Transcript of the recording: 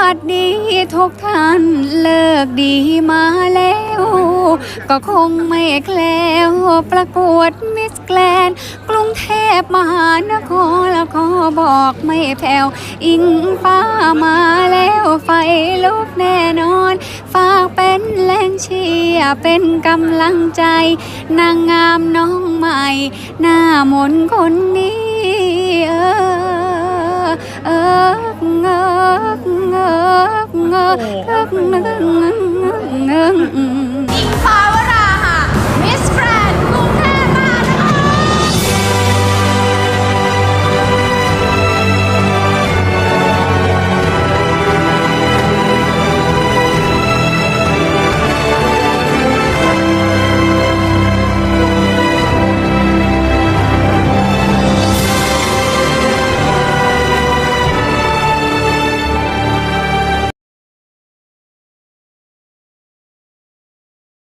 วัสดีทุกท่านเลิกดีมาแล้ว ก็คงไม่แคล้วประกวดมิสแกลนกรุงเทพมหานครแล้วขอบอกไม่แผ่วอิงฟ้ามาแล้วไฟลุกแน่นอน ฝากเป็นแรงเชียร์เป็นกำลังใจ นางงามน้องใหม่ หน้ามนคนนี้ เออเออ เงอเง